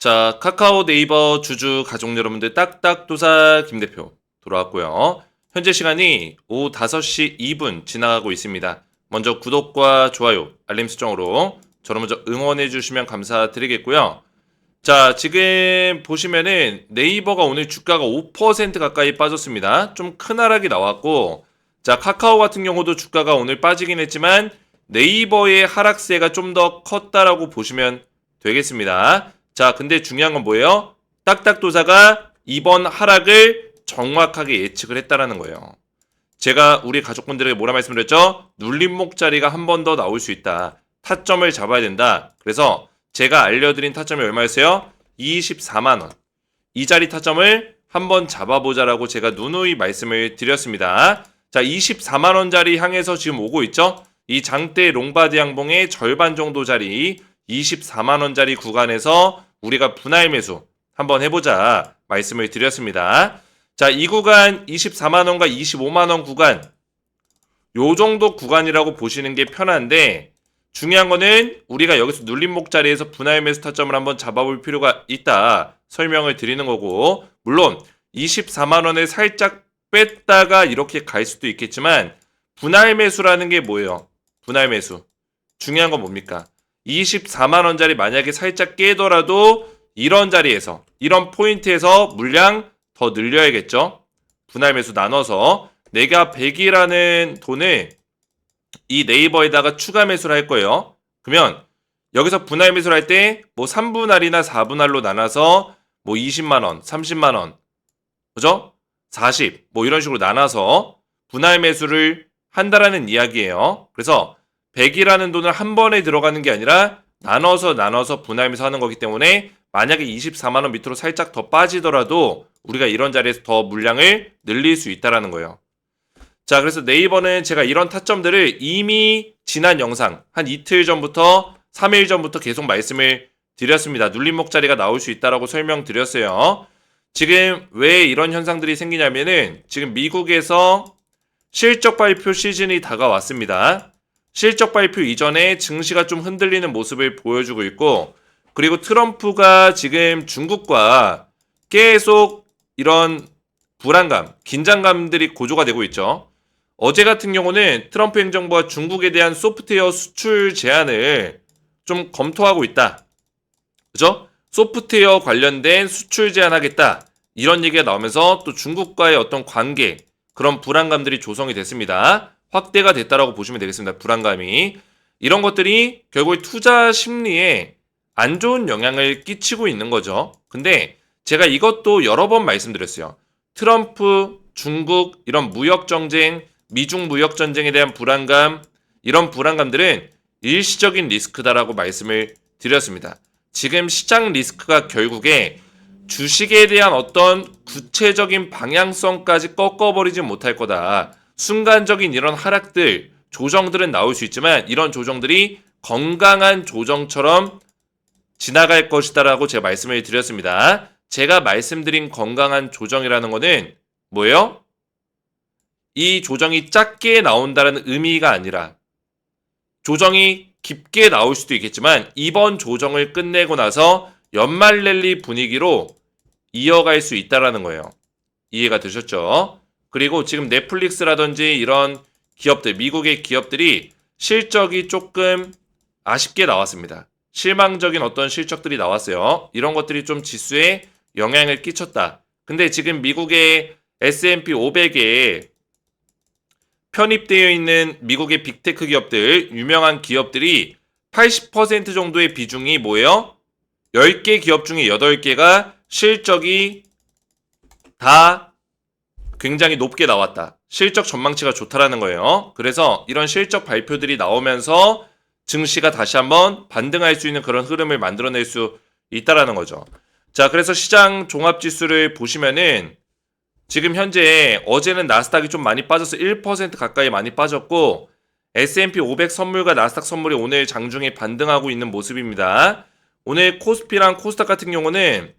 자, 카카오 네이버 주주 가족 여러분들 딱딱도사 김 대표 돌아왔고요. 현재 시간이 오후 5시 2분 지나가고 있습니다. 먼저 구독과 좋아요, 알림 설정으로 저를 먼저 응원해 주시면 감사드리겠고요. 자, 지금 보시면은 네이버가 오늘 주가가 5% 가까이 빠졌습니다. 좀 큰 하락이 나왔고, 자, 카카오 같은 경우도 주가가 오늘 빠지긴 했지만 네이버의 하락세가 좀 더 컸다라고 보시면 되겠습니다. 자, 근데 중요한 건 뭐예요? 딱딱도사가 이번 하락을 정확하게 예측을 했다라는 거예요. 제가 우리 가족분들에게 뭐라 말씀드렸죠? 눌림목 자리가 한 번 더 나올 수 있다. 타점을 잡아야 된다. 그래서 제가 알려드린 타점이 얼마였어요? 24만원. 이 자리 타점을 한번 잡아보자라고 제가 누누이 말씀을 드렸습니다. 자, 24만원짜리 향해서 지금 오고 있죠? 이 장대 롱바디 양봉의 절반 정도 자리 24만원짜리 구간에서 우리가 분할 매수 한번 해보자 말씀을 드렸습니다. 자, 이 구간 24만원과 25만원 구간 요 정도 구간이라고 보시는 게 편한데 중요한 거는 우리가 여기서 눌림목 자리에서 분할 매수 타점을 한번 잡아볼 필요가 있다 설명을 드리는 거고 물론 24만 원을 살짝 뺐다가 이렇게 갈 수도 있겠지만 분할 매수라는 게 뭐예요? 분할 매수 중요한 건 뭡니까? 24만 원짜리 만약에 살짝 깨더라도 이런 자리에서 이런 포인트에서 물량 더 늘려야겠죠? 분할 매수 나눠서 내가 100이라는 돈을 이 네이버에다가 추가 매수를 할 거예요. 그러면 여기서 분할 매수를 할 때 뭐 3분할이나 4분할로 나눠서 뭐 20만 원, 30만 원, 그죠? 40, 뭐 이런 식으로 나눠서 분할 매수를 한다라는 이야기예요. 그래서 100이라는 돈을 한 번에 들어가는 게 아니라 나눠서 나눠서 분할 매수 하는 거기 때문에 만약에 24만 원 밑으로 살짝 더 빠지더라도 우리가 이런 자리에서 더 물량을 늘릴 수 있다라는 거예요. 자, 그래서 네이버는 제가 이런 타점들을 이미 지난 영상 한 이틀 전부터 3일 전부터 계속 말씀을 드렸습니다. 눌림목 자리가 나올 수 있다라고 설명드렸어요. 지금 왜 이런 현상들이 생기냐면은 지금 미국에서 실적 발표 시즌이 다가왔습니다. 실적 발표 이전에 증시가 좀 흔들리는 모습을 보여주고 있고 그리고 트럼프가 지금 중국과 계속 이런 불안감, 긴장감들이 고조가 되고 있죠. 어제 같은 경우는 트럼프 행정부가 중국에 대한 소프트웨어 수출 제한을 좀 검토하고 있다. 그죠? 소프트웨어 관련된 수출 제한하겠다. 이런 얘기가 나오면서 또 중국과의 어떤 관계, 그런 불안감들이 조성이 됐습니다. 확대가 됐다라고 보시면 되겠습니다. 불안감이. 이런 것들이 결국 투자 심리에 안 좋은 영향을 끼치고 있는 거죠. 근데 제가 이것도 여러 번 말씀드렸어요. 트럼프, 중국, 이런 무역 정쟁, 미중 무역 전쟁에 대한 불안감, 이런 불안감들은 일시적인 리스크다라고 말씀을 드렸습니다. 지금 시장 리스크가 결국에 주식에 대한 어떤 구체적인 방향성까지 꺾어버리지 못할 거다. 순간적인 이런 하락들, 조정들은 나올 수 있지만 이런 조정들이 건강한 조정처럼 지나갈 것이다라고 제가 말씀을 드렸습니다. 제가 말씀드린 건강한 조정이라는 거는 뭐예요? 이 조정이 작게 나온다는 의미가 아니라 조정이 깊게 나올 수도 있겠지만 이번 조정을 끝내고 나서 연말 랠리 분위기로 이어갈 수 있다라는 거예요. 이해가 되셨죠? 그리고 지금 넷플릭스라든지 이런 기업들, 미국의 기업들이 실적이 조금 아쉽게 나왔습니다. 실망적인 어떤 실적들이 나왔어요. 이런 것들이 좀 지수에 영향을 끼쳤다. 근데 지금 미국의 S&P 500에 편입되어 있는 미국의 빅테크 기업들, 유명한 기업들이 80% 정도의 비중이 뭐예요? 10개 기업 중에 8개가 실적이 다 굉장히 높게 나왔다. 실적 전망치가 좋다라는 거예요. 그래서 이런 실적 발표들이 나오면서 증시가 다시 한번 반등할 수 있는 그런 흐름을 만들어낼 수 있다라는 거죠. 자, 그래서 시장 종합 지수를 보시면은 지금 현재 어제는 나스닥이 좀 많이 빠져서 1% 가까이 많이 빠졌고 S&P 500 선물과 나스닥 선물이 오늘 장중에 반등하고 있는 모습입니다. 오늘 코스피랑 코스닥 같은 경우는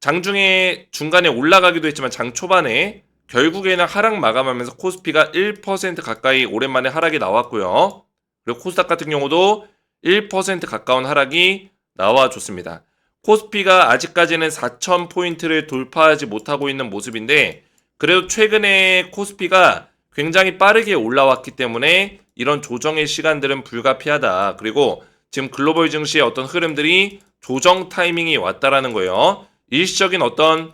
장중에 중간에 올라가기도 했지만 장 초반에 결국에는 하락 마감하면서 코스피가 1% 가까이 오랜만에 하락이 나왔고요. 그리고 코스닥 같은 경우도 1% 가까운 하락이 나와줬습니다. 코스피가 아직까지는 4,000포인트를 돌파하지 못하고 있는 모습인데, 그래도 최근에 코스피가 굉장히 빠르게 올라왔기 때문에 이런 조정의 시간들은 불가피하다. 그리고 지금 글로벌 증시의 어떤 흐름들이 조정 타이밍이 왔다라는 거예요. 일시적인 어떤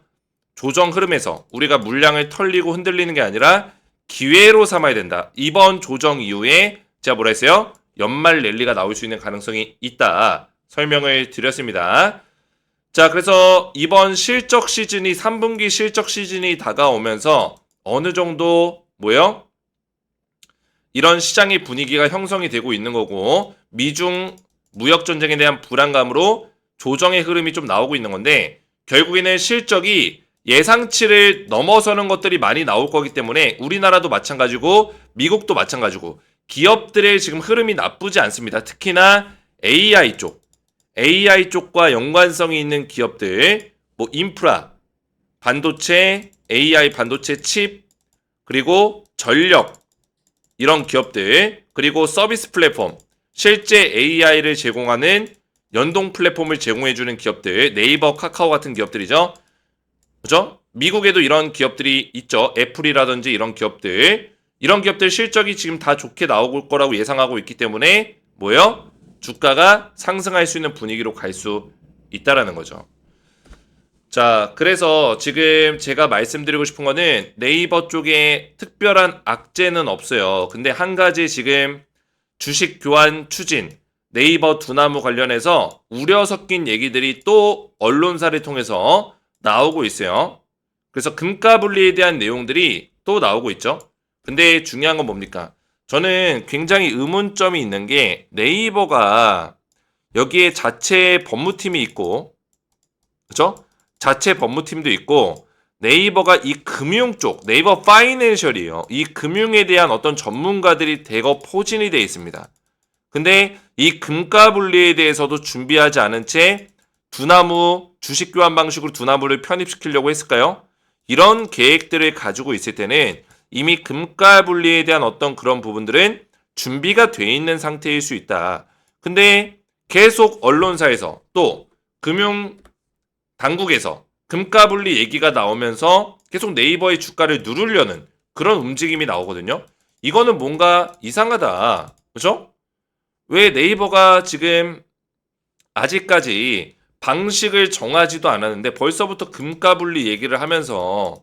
조정 흐름에서 우리가 물량을 털리고 흔들리는 게 아니라 기회로 삼아야 된다. 이번 조정 이후에 제가 뭐라 했어요? 연말 랠리가 나올 수 있는 가능성이 있다. 설명을 드렸습니다. 자, 그래서 이번 실적 시즌이 3분기 실적 시즌이 다가오면서 어느 정도 뭐요? 이런 시장의 분위기가 형성이 되고 있는 거고 미중 무역 전쟁에 대한 불안감으로 조정의 흐름이 좀 나오고 있는 건데 결국에는 실적이 예상치를 넘어서는 것들이 많이 나올 거기 때문에 우리나라도 마찬가지고 미국도 마찬가지고 기업들의 지금 흐름이 나쁘지 않습니다. 특히나 AI 쪽, AI 쪽과 연관성이 있는 기업들, 뭐 인프라, 반도체, AI 반도체 칩, 그리고 전력 이런 기업들, 그리고 서비스 플랫폼, 실제 AI를 제공하는 연동 플랫폼을 제공해주는 기업들, 네이버, 카카오 같은 기업들이죠. 그죠? 미국에도 이런 기업들이 있죠. 애플이라든지 이런 기업들. 이런 기업들 실적이 지금 다 좋게 나올 거라고 예상하고 있기 때문에 뭐요? 주가가 상승할 수 있는 분위기로 갈 수 있다라는 거죠. 자, 그래서 지금 제가 말씀드리고 싶은 거는 네이버 쪽에 특별한 악재는 없어요. 근데 한 가지 지금 주식 교환 추진, 네이버 두나무 관련해서 우려 섞인 얘기들이 또 언론사를 통해서 나오고 있어요. 그래서 금가 분리에 대한 내용들이 또 나오고 있죠. 근데 중요한 건 뭡니까? 저는 굉장히 의문점이 있는 게 네이버가 여기에 자체 법무팀이 있고, 그죠? 자체 법무팀도 있고, 네이버가 이 금융 쪽, 네이버 파이낸셜이에요. 이 금융에 대한 어떤 전문가들이 대거 포진이 되어 있습니다. 근데 이 금가 분리에 대해서도 준비하지 않은 채 두나무 주식 교환 방식으로 두나무를 편입시키려고 했을까요? 이런 계획들을 가지고 있을 때는 이미 금가 분리에 대한 어떤 그런 부분들은 준비가 돼 있는 상태일 수 있다. 근데 계속 언론사에서 또 금융 당국에서 금가 분리 얘기가 나오면서 계속 네이버의 주가를 누르려는 그런 움직임이 나오거든요. 이거는 뭔가 이상하다. 그죠? 왜 네이버가 지금 아직까지 방식을 정하지도 않았는데 벌써부터 금가 분리 얘기를 하면서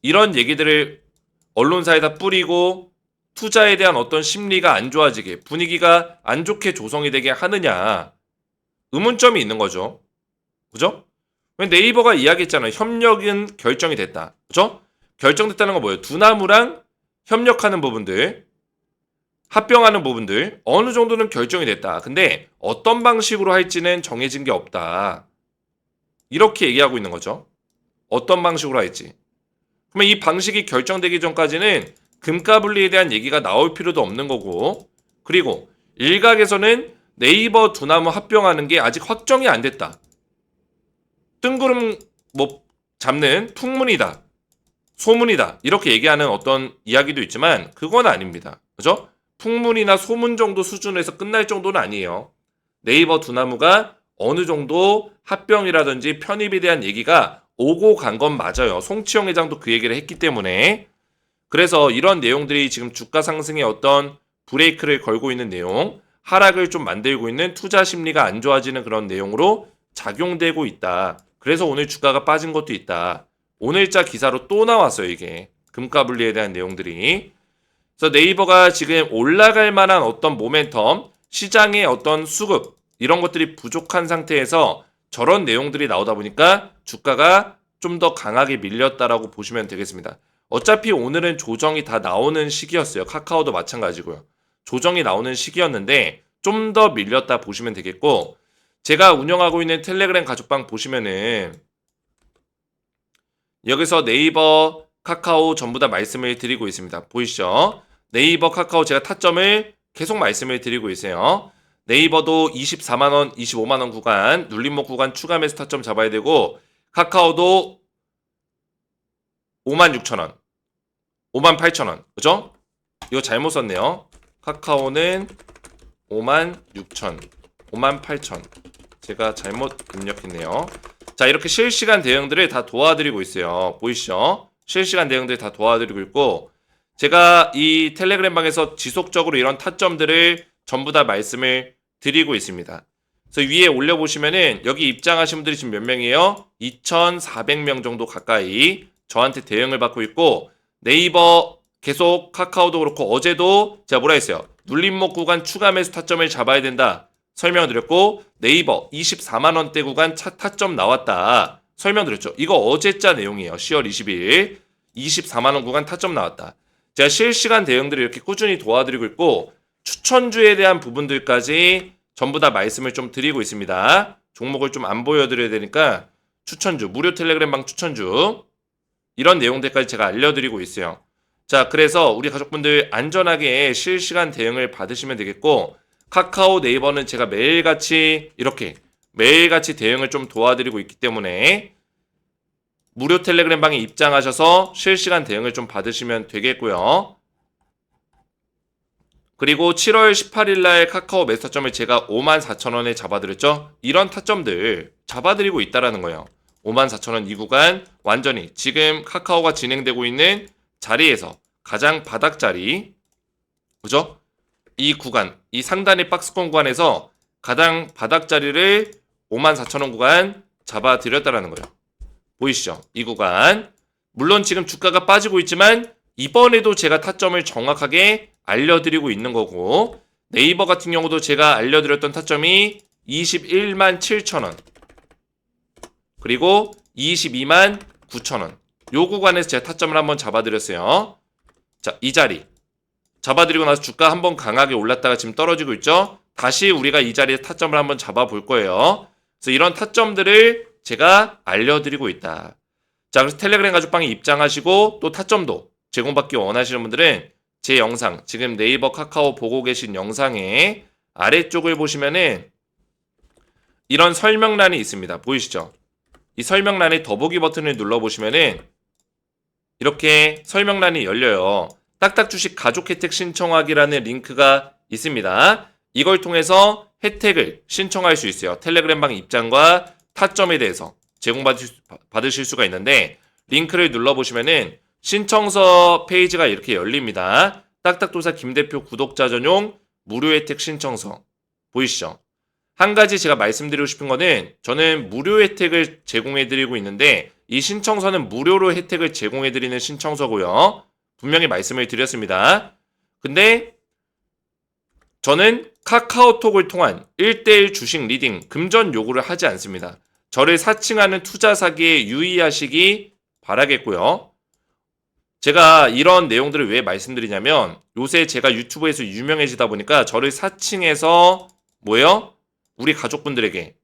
이런 얘기들을 언론사에다 뿌리고 투자에 대한 어떤 심리가 안 좋아지게 분위기가 안 좋게 조성이 되게 하느냐 의문점이 있는 거죠. 그죠? 왜 네이버가 이야기했잖아요. 협력은 결정이 됐다. 그죠? 결정됐다는 건 뭐예요? 두나무랑 협력하는 부분들, 합병하는 부분들 어느 정도는 결정이 됐다. 근데 어떤 방식으로 할지는 정해진 게 없다. 이렇게 얘기하고 있는 거죠. 어떤 방식으로 할지. 그러면 이 방식이 결정되기 전까지는 금가 분리에 대한 얘기가 나올 필요도 없는 거고 그리고 일각에서는 네이버 두나무 합병하는 게 아직 확정이 안 됐다. 뜬구름 뭐 잡는 풍문이다. 소문이다. 이렇게 얘기하는 어떤 이야기도 있지만 그건 아닙니다. 그죠? 풍문이나 소문 정도 수준에서 끝날 정도는 아니에요. 네이버 두나무가 어느 정도 합병이라든지 편입에 대한 얘기가 오고 간 건 맞아요. 송치영 회장도 그 얘기를 했기 때문에 그래서 이런 내용들이 지금 주가 상승에 어떤 브레이크를 걸고 있는 내용, 하락을 좀 만들고 있는 투자 심리가 안 좋아지는 그런 내용으로 작용되고 있다. 그래서 오늘 주가가 빠진 것도 있다. 오늘자 기사로 또 나왔어요, 이게. 금가 분리에 대한 내용들이. 그래서 네이버가 지금 올라갈 만한 어떤 모멘텀, 시장의 어떤 수급, 이런 것들이 부족한 상태에서 저런 내용들이 나오다 보니까 주가가 좀 더 강하게 밀렸다라고 보시면 되겠습니다. 어차피 오늘은 조정이 다 나오는 시기였어요. 카카오도 마찬가지고요. 조정이 나오는 시기였는데 좀 더 밀렸다 보시면 되겠고 제가 운영하고 있는 텔레그램 가족방 보시면은 여기서 네이버, 카카오 전부 다 말씀을 드리고 있습니다. 보이시죠? 네이버, 카카오 제가 타점을 계속 말씀을 드리고 있어요. 네이버도 24만원, 25만원 구간, 눌림목 구간 추가 매수 타점 잡아야 되고, 카카오도 5만 6천원, 5만 8천원. 그죠? 이거 잘못 썼네요. 카카오는 5만 6천, 5만 8천. 제가 잘못 입력했네요. 자, 이렇게 실시간 대응들을 다 도와드리고 있어요. 보이시죠? 실시간 대응들 다 도와드리고 있고, 제가 이 텔레그램 방에서 지속적으로 이런 타점들을 전부 다 말씀을 드리고 있습니다. 그래서 위에 올려보시면은 여기 입장하신 분들이 지금 몇 명이에요? 2,400명 정도 가까이 저한테 대응을 받고 있고, 네이버 계속 카카오도 그렇고 어제도 제가 뭐라 했어요? 눌림목 구간 추가 매수 타점을 잡아야 된다. 설명을 드렸고 네이버 24만 원대 구간 차, 타점 나왔다. 설명드렸죠. 이거 어제자 내용이에요. 10월 20일 24만 원 구간 타점 나왔다. 제가 실시간 대응들을 이렇게 꾸준히 도와드리고 있고 추천주에 대한 부분들까지 전부 다 말씀을 좀 드리고 있습니다. 종목을 좀 안 보여드려야 되니까 추천주 무료 텔레그램 방 추천주 이런 내용들까지 제가 알려드리고 있어요. 자, 그래서 우리 가족분들 안전하게 실시간 대응을 받으시면 되겠고, 카카오 네이버는 제가 매일같이 이렇게 매일같이 대응을 좀 도와드리고 있기 때문에 무료 텔레그램 방에 입장하셔서 실시간 대응을 좀 받으시면 되겠고요. 그리고 7월 18일 날 카카오 메스타점을 제가 54,000원에 잡아드렸죠? 이런 타점들 잡아드리고 있다라는 거예요. 54,000원 이 구간 완전히 지금 카카오가 진행되고 있는 자리에서 가장 바닥 자리 그죠? 이 구간, 이 상단의 박스권 구간에서 가장 바닥 자리를 54,000원 구간 잡아드렸다라는 거예요. 보이시죠? 이 구간. 물론 지금 주가가 빠지고 있지만 이번에도 제가 타점을 정확하게 알려드리고 있는 거고 네이버 같은 경우도 제가 알려드렸던 타점이 21만 7천원 그리고 22만 9천원 요 구간에서 제가 타점을 한번 잡아드렸어요. 자, 이 자리. 잡아드리고 나서 주가 한번 강하게 올랐다가 지금 떨어지고 있죠? 다시 우리가 이 자리에 타점을 한번 잡아볼 거예요. 그래서 이런 타점들을 제가 알려드리고 있다. 자, 그래서 텔레그램 가족방에 입장하시고 또 타점도 제공받기 원하시는 분들은 제 영상, 지금 네이버 카카오 보고 계신 영상의 아래쪽을 보시면은 이런 설명란이 있습니다. 보이시죠? 이 설명란에 더보기 버튼을 눌러보시면은 이렇게 설명란이 열려요. 딱딱 주식 가족 혜택 신청하기라는 링크가 있습니다. 이걸 통해서 혜택을 신청할 수 있어요. 텔레그램 방 입장과 타점에 대해서 제공받으실 수가 있는데 링크를 눌러보시면은 신청서 페이지가 이렇게 열립니다. 딱딱도사 김 대표 구독자 전용 무료 혜택 신청서 보이시죠? 한 가지 제가 말씀드리고 싶은 거는 저는 무료 혜택을 제공해드리고 있는데 이 신청서는 무료로 혜택을 제공해드리는 신청서고요. 분명히 말씀을 드렸습니다. 근데 저는 카카오톡을 통한 1대1 주식 리딩 금전 요구를 하지 않습니다. 저를 사칭하는 투자 사기에 유의하시기 바라겠고요. 제가 이런 내용들을 왜 말씀드리냐면 요새 제가 유튜브에서 유명해지다 보니까 저를 사칭해서 뭐예요? 우리 가족분들에게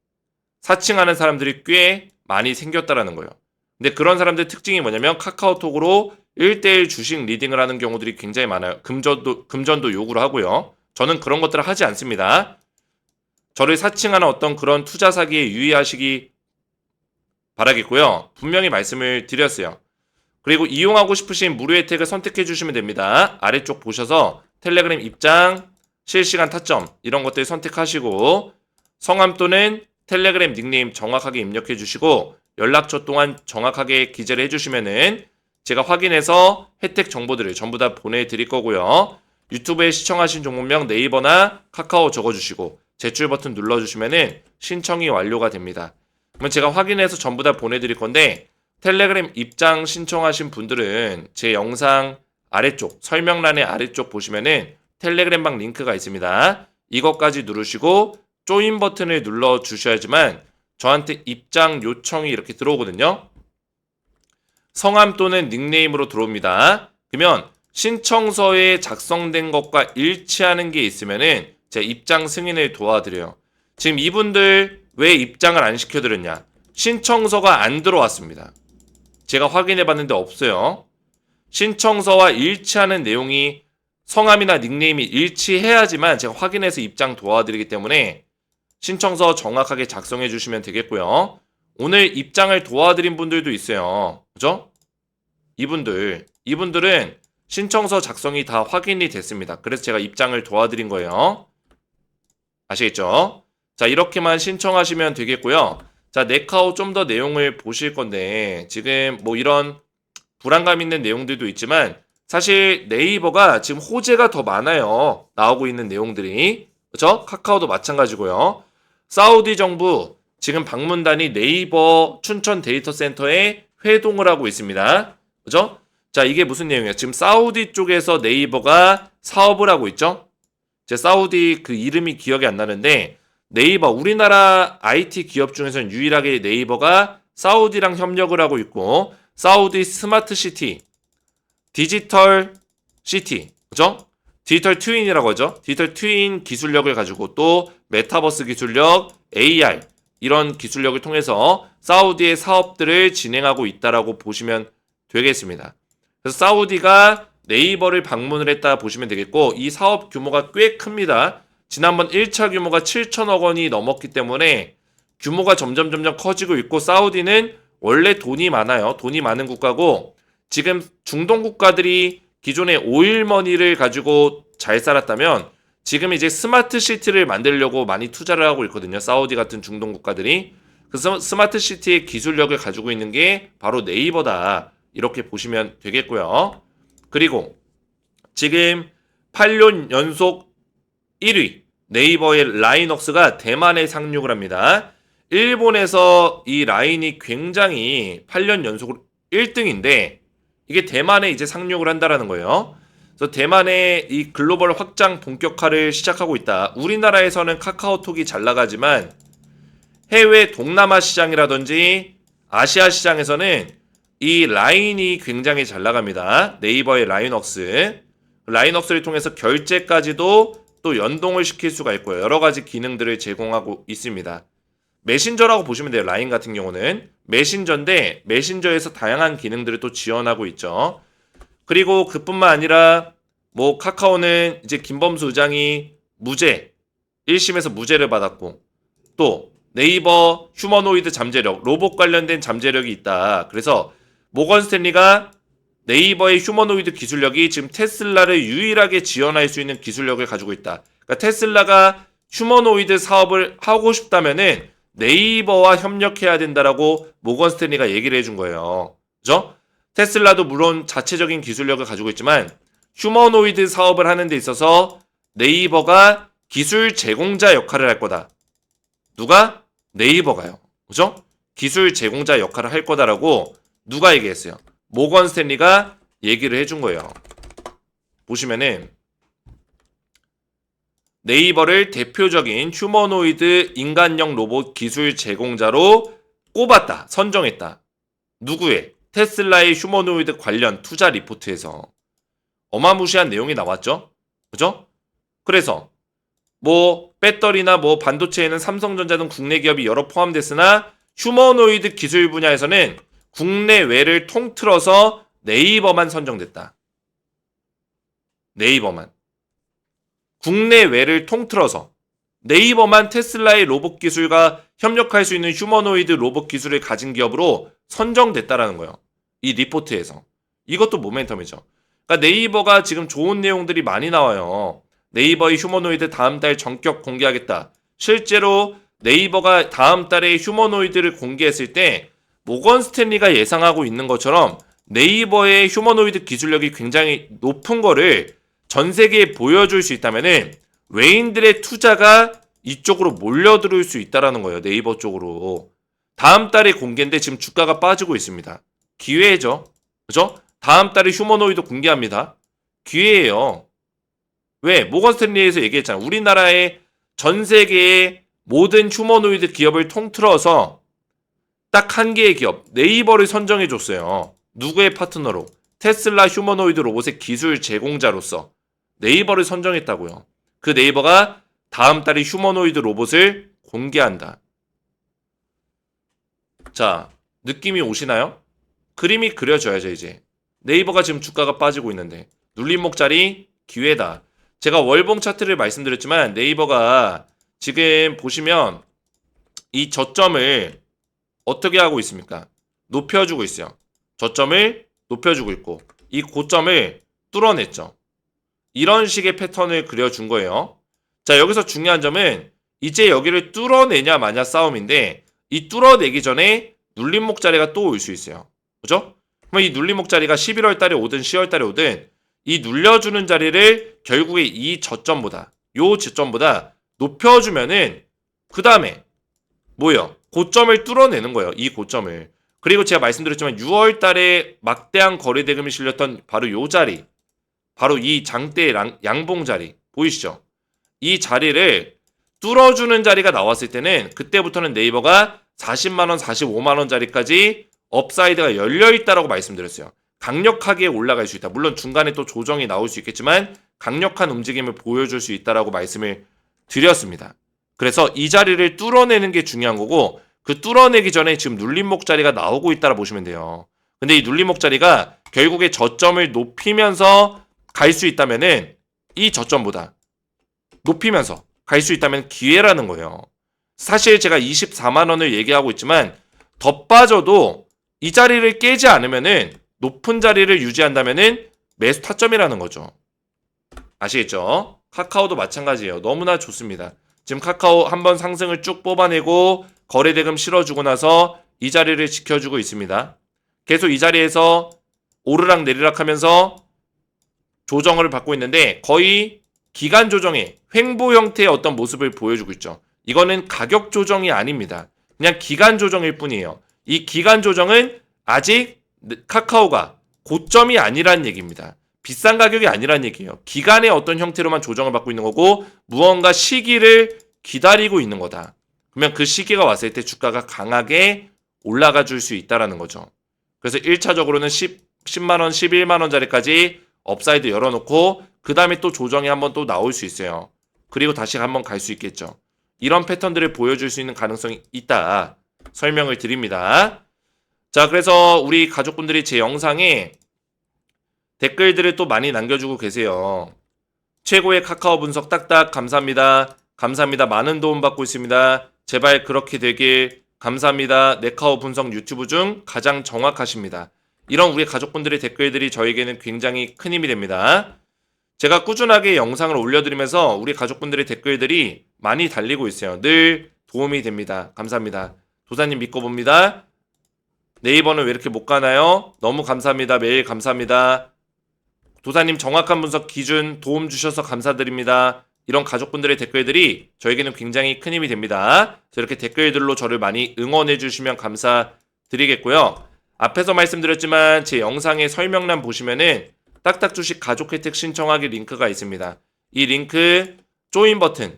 사칭하는 사람들이 꽤 많이 생겼다라는 거예요. 근데 그런 사람들 특징이 뭐냐면 카카오톡으로 1대1 주식 리딩을 하는 경우들이 굉장히 많아요. 금전도, 금전도 요구를 하고요. 저는 그런 것들을 하지 않습니다. 저를 사칭하는 어떤 그런 투자 사기에 유의하시기 바라겠고요. 분명히 말씀을 드렸어요. 그리고 이용하고 싶으신 무료 혜택을 선택해 주시면 됩니다. 아래쪽 보셔서 텔레그램 입장, 실시간 타점 이런 것들 선택하시고 성함 또는 텔레그램 닉네임 정확하게 입력해 주시고 연락처 또한 정확하게 기재를 해 주시면은 제가 확인해서 혜택 정보들을 전부 다 보내드릴 거고요. 유튜브에 시청하신 종목명 네이버나 카카오 적어주시고 제출 버튼 눌러주시면은 신청이 완료가 됩니다. 그러면 제가 확인해서 전부 다 보내드릴 건데 텔레그램 입장 신청하신 분들은 제 영상 아래쪽 설명란의 아래쪽 보시면은 텔레그램 방 링크가 있습니다. 이것까지 누르시고 조인 버튼을 눌러 주셔야지만 저한테 입장 요청이 이렇게 들어오거든요. 성함 또는 닉네임으로 들어옵니다. 그러면 신청서에 작성된 것과 일치하는 게 있으면은 제가 입장 승인을 도와드려요. 지금 이분들 왜 입장을 안 시켜드렸냐? 신청서가 안 들어왔습니다. 제가 확인해 봤는데 없어요. 신청서와 일치하는 내용이 성함이나 닉네임이 일치해야지만 제가 확인해서 입장 도와드리기 때문에 신청서 정확하게 작성해 주시면 되겠고요. 오늘 입장을 도와드린 분들도 있어요. 그죠? 이분들, 이분들은 신청서 작성이 다 확인이 됐습니다. 그래서 제가 입장을 도와드린 거예요. 아시겠죠? 자, 이렇게만 신청하시면 되겠고요. 자, 네카오 좀 더 내용을 보실 건데, 지금 뭐 이런 불안감 있는 내용들도 있지만, 사실 네이버가 지금 호재가 더 많아요. 나오고 있는 내용들이. 그죠? 카카오도 마찬가지고요. 사우디 정부 지금 방문단이 네이버 춘천 데이터 센터에 회동을 하고 있습니다. 그죠? 자, 이게 무슨 내용이에요? 지금 사우디 쪽에서 네이버가 사업을 하고 있죠? 제 사우디 그 이름이 기억이 안 나는데 네이버 우리나라 IT 기업 중에서는 유일하게 네이버가 사우디랑 협력을 하고 있고 사우디 스마트 시티 디지털 시티 그죠? 디지털 트윈이라고 하죠. 디지털 트윈 기술력을 가지고 또 메타버스 기술력, AR 이런 기술력을 통해서 사우디의 사업들을 진행하고 있다라고 보시면 되겠습니다. 그래서 사우디가 네이버를 방문을 했다 보시면 되겠고 이 사업 규모가 꽤 큽니다. 지난번 1차 규모가 7천억 원이 넘었기 때문에 규모가 점점 점점 커지고 있고 사우디는 원래 돈이 많아요. 돈이 많은 국가고 지금 중동 국가들이 기존의 오일머니를 가지고 잘 살았다면 지금 이제 스마트 시티를 만들려고 많이 투자를 하고 있거든요. 사우디 같은 중동 국가들이. 그래서 스마트 시티의 기술력을 가지고 있는 게 바로 네이버다. 이렇게 보시면 되겠고요. 그리고 지금 8년 연속 1위 네이버의 라인웍스가 대만에 상륙을 합니다. 일본에서 이 라인이 굉장히 8년 연속으로 1등인데 이게 대만에 이제 상륙을 한다라는 거예요. 그래서 대만의 이 글로벌 확장 본격화를 시작하고 있다. 우리나라에서는 카카오톡이 잘 나가지만 해외 동남아 시장이라든지 아시아 시장에서는 이 라인이 굉장히 잘 나갑니다. 네이버의 라인웍스. 라인웍스를 통해서 결제까지도 또 연동을 시킬 수가 있고요. 여러 가지 기능들을 제공하고 있습니다. 메신저라고 보시면 돼요. 라인 같은 경우는 메신저인데 메신저에서 다양한 기능들을 또 지원하고 있죠. 그리고 그뿐만 아니라 뭐 카카오는 이제 김범수 의장이 무죄 1심에서 무죄를 받았고 또 네이버 휴머노이드 잠재력 로봇 관련된 잠재력이 있다. 그래서 모건 스탠리가 네이버의 휴머노이드 기술력이 지금 테슬라를 유일하게 지원할 수 있는 기술력을 가지고 있다. 그러니까 테슬라가 휴머노이드 사업을 하고 싶다면은 네이버와 협력해야 된다라고 모건 스탠리가 얘기를 해준 거예요. 그죠? 테슬라도 물론 자체적인 기술력을 가지고 있지만 휴머노이드 사업을 하는 데 있어서 네이버가 기술 제공자 역할을 할 거다. 누가? 네이버가요. 그죠? 기술 제공자 역할을 할 거다라고 누가 얘기했어요? 모건 스탠리가 얘기를 해준 거예요. 보시면은 네이버를 대표적인 휴머노이드 인간형 로봇 기술 제공자로 꼽았다. 선정했다. 누구의? 테슬라의 휴머노이드 관련 투자 리포트에서 어마무시한 내용이 나왔죠. 그죠? 그래서 뭐 배터리나 뭐 반도체에는 삼성전자 등 국내 기업이 여러 포함됐으나 휴머노이드 기술 분야에서는 국내외를 통틀어서 네이버만 선정됐다. 네이버만. 국내외를 통틀어서 네이버만 테슬라의 로봇 기술과 협력할 수 있는 휴머노이드 로봇 기술을 가진 기업으로 선정됐다라는 거예요. 이 리포트에서. 이것도 모멘텀이죠. 그러니까 네이버가 지금 좋은 내용들이 많이 나와요. 네이버의 휴머노이드 다음 달 전격 공개하겠다. 실제로 네이버가 다음 달에 휴머노이드를 공개했을 때 모건 스탠리가 예상하고 있는 것처럼 네이버의 휴머노이드 기술력이 굉장히 높은 거를 전 세계에 보여줄 수 있다면은 외인들의 투자가 이쪽으로 몰려들을 수 있다라는 거예요. 네이버 쪽으로. 다음 달에 공개인데 지금 주가가 빠지고 있습니다. 기회죠. 그죠? 다음 달에 휴머노이드 공개합니다. 기회예요. 왜? 모건 스탠리에서 얘기했잖아. 우리나라의 전 세계의 모든 휴머노이드 기업을 통틀어서 딱 한 개의 기업, 네이버를 선정해 줬어요. 누구의 파트너로? 테슬라 휴머노이드 로봇의 기술 제공자로서 네이버를 선정했다고요. 그 네이버가 다음 달에 휴머노이드 로봇을 공개한다. 자, 느낌이 오시나요? 그림이 그려져야죠, 이제. 네이버가 지금 주가가 빠지고 있는데 눌림목자리 기회다. 제가 월봉 차트를 말씀드렸지만 네이버가 지금 보시면 이 저점을 어떻게 하고 있습니까? 높여주고 있어요. 저점을 높여주고 있고 이 고점을 뚫어냈죠. 이런 식의 패턴을 그려준 거예요. 자, 여기서 중요한 점은 이제 여기를 뚫어내냐 마냐 싸움인데 이 뚫어내기 전에 눌림목 자리가 또 올 수 있어요. 그죠? 그럼 이 눌림목 자리가 11월 달에 오든 10월 달에 오든 이 눌려주는 자리를 결국에 이 저점보다 요 저점보다 높여주면은 그 다음에 뭐예요? 고점을 뚫어내는 거예요. 이 고점을. 그리고 제가 말씀드렸지만 6월 달에 막대한 거래 대금이 실렸던 바로 요 자리. 바로 이 장대 양- 양봉 자리. 보이시죠? 이 자리를 뚫어주는 자리가 나왔을 때는 그때부터는 네이버가 40만원, 45만원 자리까지 업사이드가 열려있다라고 말씀드렸어요. 강력하게 올라갈 수 있다. 물론 중간에 또 조정이 나올 수 있겠지만 강력한 움직임을 보여줄 수 있다라고 말씀을 드렸습니다. 그래서 이 자리를 뚫어내는 게 중요한 거고 그 뚫어내기 전에 지금 눌림목 자리가 나오고 있다라 보시면 돼요. 근데 이 눌림목 자리가 결국에 저점을 높이면서 갈 수 있다면은 이 저점보다 높이면서 갈 수 있다면 기회라는 거예요. 사실 제가 24만 원을 얘기하고 있지만 더 빠져도 이 자리를 깨지 않으면은 높은 자리를 유지한다면은 매수 타점이라는 거죠. 아시겠죠? 카카오도 마찬가지예요. 너무나 좋습니다. 지금 카카오 한번 상승을 쭉 뽑아내고 거래 대금 실어주고 나서 이 자리를 지켜주고 있습니다. 계속 이 자리에서 오르락 내리락 하면서 조정을 받고 있는데 거의 기간 조정의 횡보 형태의 어떤 모습을 보여주고 있죠. 이거는 가격 조정이 아닙니다. 그냥 기간 조정일 뿐이에요. 이 기간 조정은 아직 카카오가 고점이 아니란 얘기입니다. 비싼 가격이 아니란 얘기예요. 기간의 어떤 형태로만 조정을 받고 있는 거고 무언가 시기를 기다리고 있는 거다. 그러면 그 시기가 왔을 때 주가가 강하게 올라가 줄 수 있다라는 거죠. 그래서 1차적으로는 10, 10만 원, 11만 원짜리까지 업사이드 열어놓고 그 다음에 또 조정이 한번 또 나올 수 있어요. 그리고 다시 한번 갈 수 있겠죠. 이런 패턴들을 보여줄 수 있는 가능성이 있다. 설명을 드립니다. 자, 그래서 우리 가족분들이 제 영상에 댓글들을 또 많이 남겨주고 계세요. 최고의 카카오 분석 딱딱 감사합니다. 감사합니다. 많은 도움 받고 있습니다. 제발 그렇게 되길 감사합니다. 네카오 분석 유튜브 중 가장 정확하십니다. 이런 우리 가족분들의 댓글들이 저에게는 굉장히 큰 힘이 됩니다. 제가 꾸준하게 영상을 올려드리면서 우리 가족분들의 댓글들이 많이 달리고 있어요. 늘 도움이 됩니다. 감사합니다. 도사님 믿고 봅니다. 네이버는 왜 이렇게 못 가나요? 너무 감사합니다. 매일 감사합니다. 도사님 정확한 분석 기준 도움 주셔서 감사드립니다. 이런 가족분들의 댓글들이 저에게는 굉장히 큰 힘이 됩니다. 이렇게 댓글들로 저를 많이 응원해 주시면 감사드리겠고요. 앞에서 말씀드렸지만 제 영상의 설명란 보시면은 딱딱 주식 가족 혜택 신청하기 링크가 있습니다. 이 링크 조인 버튼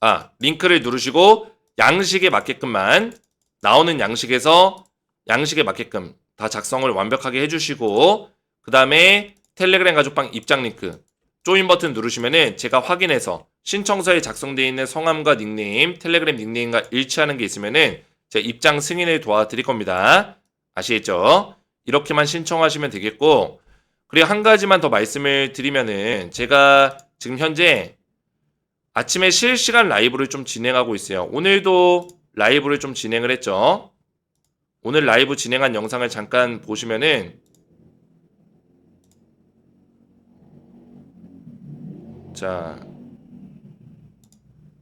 아 링크를 누르시고 양식에 맞게끔만 나오는 양식에서 양식에 맞게끔 다 작성을 완벽하게 해주시고 그 다음에 텔레그램 가족방 입장 링크 조인 버튼 누르시면은 제가 확인해서 신청서에 작성되어 있는 성함과 닉네임, 텔레그램 닉네임과 일치하는 게 있으면은 제가 입장 승인을 도와드릴 겁니다. 아시겠죠? 이렇게만 신청하시면 되겠고 그리고 한 가지만 더 말씀을 드리면은 제가 지금 현재 아침에 실시간 라이브를 좀 진행하고 있어요. 오늘도 라이브를 좀 진행을 했죠. 오늘 라이브 진행한 영상을 잠깐 보시면은 자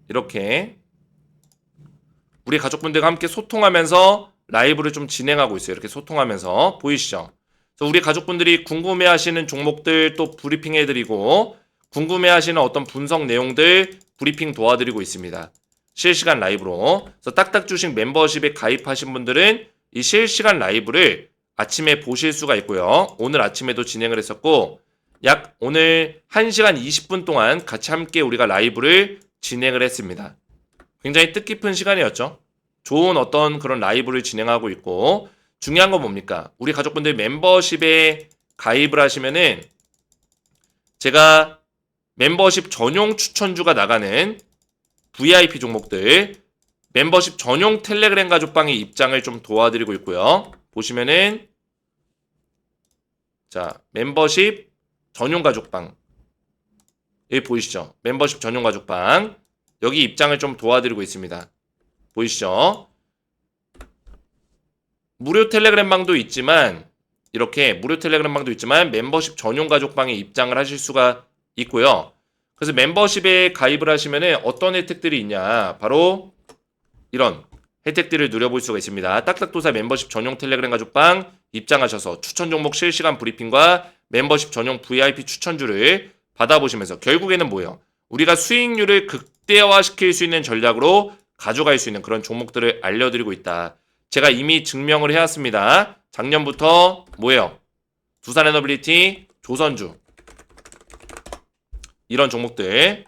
이렇게 우리 가족분들과 함께 소통하면서 라이브를 좀 진행하고 있어요. 이렇게 소통하면서 보이시죠? 그래서 우리 가족분들이 궁금해하시는 종목들 또 브리핑해드리고 궁금해하시는 어떤 분석 내용들 브리핑 도와드리고 있습니다. 실시간 라이브로. 그래서 딱딱 주식 멤버십에 가입하신 분들은 이 실시간 라이브를 아침에 보실 수가 있고요. 오늘 아침에도 진행을 했었고 약 오늘 1시간 20분 동안 같이 함께 우리가 라이브를 진행을 했습니다. 굉장히 뜻깊은 시간이었죠. 좋은 어떤 그런 라이브를 진행하고 있고 중요한 건 뭡니까? 우리 가족분들 멤버십에 가입을 하시면은 제가 멤버십 전용 추천주가 나가는 VIP 종목들 멤버십 전용 텔레그램 가족방의 입장을 좀 도와드리고 있고요. 보시면은 자 멤버십 전용 가족방 여기 보이시죠? 멤버십 전용 가족방 여기 입장을 좀 도와드리고 있습니다. 보이시죠? 무료 텔레그램 방도 있지만 이렇게 무료 텔레그램 방도 있지만 멤버십 전용 가족방에 입장을 하실 수가 있고요. 그래서 멤버십에 가입을 하시면은 어떤 혜택들이 있냐? 바로 이런 혜택들을 누려볼 수가 있습니다. 딱딱도사 멤버십 전용 텔레그램 가족방 입장하셔서 추천 종목 실시간 브리핑과 멤버십 전용 VIP 추천주를 받아보시면서 결국에는 뭐예요? 우리가 수익률을 극대화시킬 수 있는 전략으로 가져갈 수 있는 그런 종목들을 알려드리고 있다. 제가 이미 증명을 해왔습니다. 작년부터 뭐예요? 두산 에너빌리티, 조선주 이런 종목들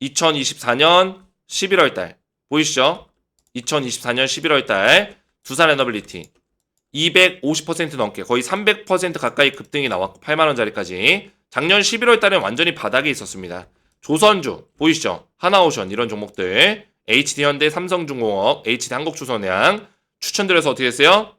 2024년 11월 달 보이시죠? 2024년 11월 달 두산 에너빌리티 250% 넘게 거의 300% 가까이 급등이 나왔고 8만 원짜리까지 작년 11월 달에 완전히 바닥에 있었습니다. 조선주 보이시죠? 하나오션 이런 종목들 HD 현대 삼성중공업 HD 한국조선해양 추천드려서 어떻게 됐어요?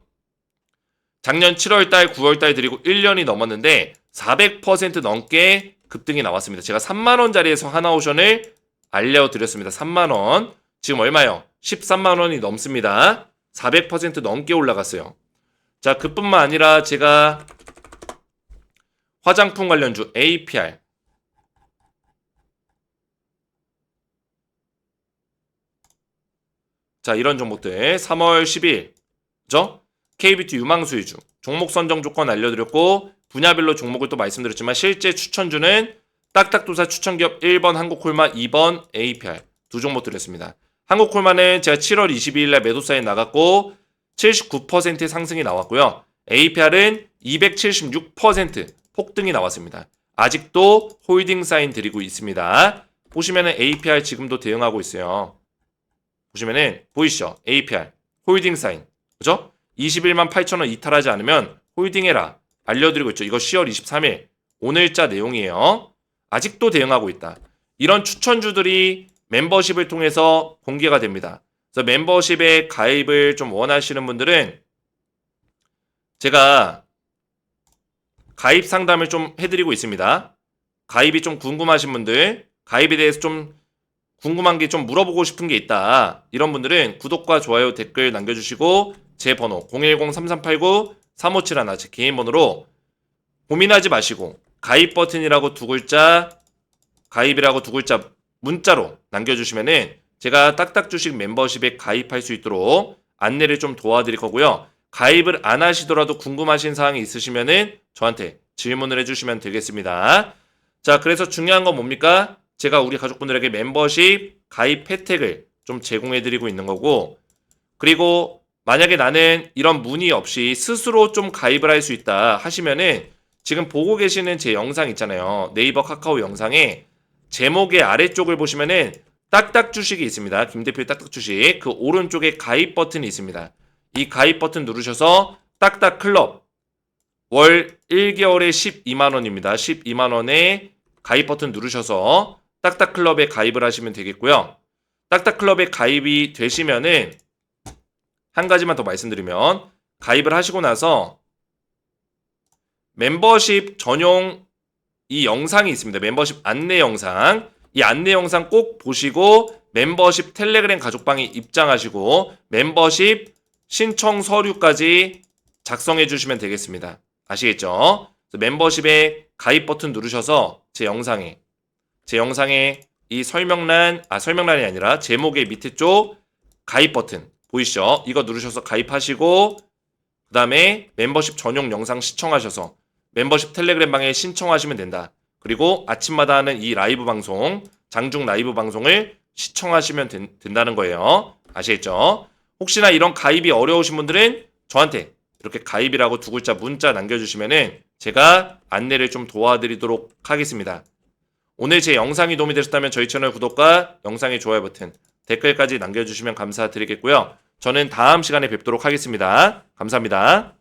작년 7월 달 9월 달 드리고 1년이 넘었는데 400% 넘게 급등이 나왔습니다. 제가 3만 원짜리에서 하나오션을 알려드렸습니다. 3만 원 지금 얼마요? 13만 원이 넘습니다. 400% 넘게 올라갔어요. 자, 그뿐만 아니라 제가 화장품 관련주 APR 자, 이런 종목들 3월 10일 그죠? KBT 유망수유주 종목 선정 조건 알려드렸고 분야별로 종목을 또 말씀드렸지만 실제 추천주는 딱딱도사 추천기업 1번 한국콜마 2번 APR 두 종목 드렸습니다. 한국콜마는 제가 7월 22일 날 매도 사인 나갔고 79%의 상승이 나왔고요. APR은 276% 폭등이 나왔습니다. 아직도 홀딩 사인 드리고 있습니다. 보시면은 APR 지금도 대응하고 있어요. 보시면은 보이시죠? APR 홀딩 사인 그죠? 21만 8천 원 이탈하지 않으면 홀딩해라 알려드리고 있죠. 이거 10월 23일 오늘자 내용이에요. 아직도 대응하고 있다. 이런 추천주들이 멤버십을 통해서 공개가 됩니다. 그래서 멤버십에 가입을 좀 원하시는 분들은 제가 가입 상담을 좀 해드리고 있습니다. 가입이 좀 궁금하신 분들, 가입에 대해서 좀 궁금한 게 좀 물어보고 싶은 게 있다. 이런 분들은 구독과 좋아요 댓글 남겨주시고 제 번호 010-3389-3571 제 개인 번호로 고민하지 마시고 가입 버튼이라고 두 글자 가입이라고 두 글자 문자로 남겨주시면은 제가 딱딱주식 멤버십에 가입할 수 있도록 안내를 좀 도와드릴 거고요. 가입을 안 하시더라도 궁금하신 사항이 있으시면은 저한테 질문을 해주시면 되겠습니다. 자, 그래서 중요한 건 뭡니까? 제가 우리 가족분들에게 멤버십 가입 혜택을 좀 제공해드리고 있는 거고, 그리고 만약에 나는 이런 문의 없이 스스로 좀 가입을 할 수 있다 하시면은 지금 보고 계시는 제 영상 있잖아요. 네이버 카카오 영상에 제목의 아래쪽을 보시면은 딱딱 주식이 있습니다. 김 대표의 딱딱 주식. 그 오른쪽에 가입 버튼이 있습니다. 이 가입 버튼 누르셔서 딱딱 클럽 월 1개월에 12만 원입니다. 12만 원에 가입 버튼 누르셔서 딱딱 클럽에 가입을 하시면 되겠고요. 딱딱 클럽에 가입이 되시면은 한 가지만 더 말씀드리면 가입을 하시고 나서 멤버십 전용 이 영상이 있습니다. 멤버십 안내 영상. 이 안내 영상 꼭 보시고 멤버십 텔레그램 가족방에 입장하시고 멤버십 신청 서류까지 작성해 주시면 되겠습니다. 아시겠죠? 멤버십에 가입 버튼 누르셔서 제 영상에 제 영상에 이 설명란 아 설명란이 아니라 제목의 밑에 쪽 가입 버튼 보이시죠? 이거 누르셔서 가입하시고 그 다음에 멤버십 전용 영상 시청하셔서 멤버십 텔레그램 방에 신청하시면 된다. 그리고 아침마다 하는 이 라이브 방송, 장중 라이브 방송을 시청하시면 된, 된다는 거예요. 아시겠죠? 혹시나 이런 가입이 어려우신 분들은 저한테 이렇게 가입이라고 두 글자 문자 남겨주시면은 제가 안내를 좀 도와드리도록 하겠습니다. 오늘 제 영상이 도움이 되셨다면 저희 채널 구독과 영상의 좋아요 버튼, 댓글까지 남겨주시면 감사드리겠고요. 저는 다음 시간에 뵙도록 하겠습니다. 감사합니다.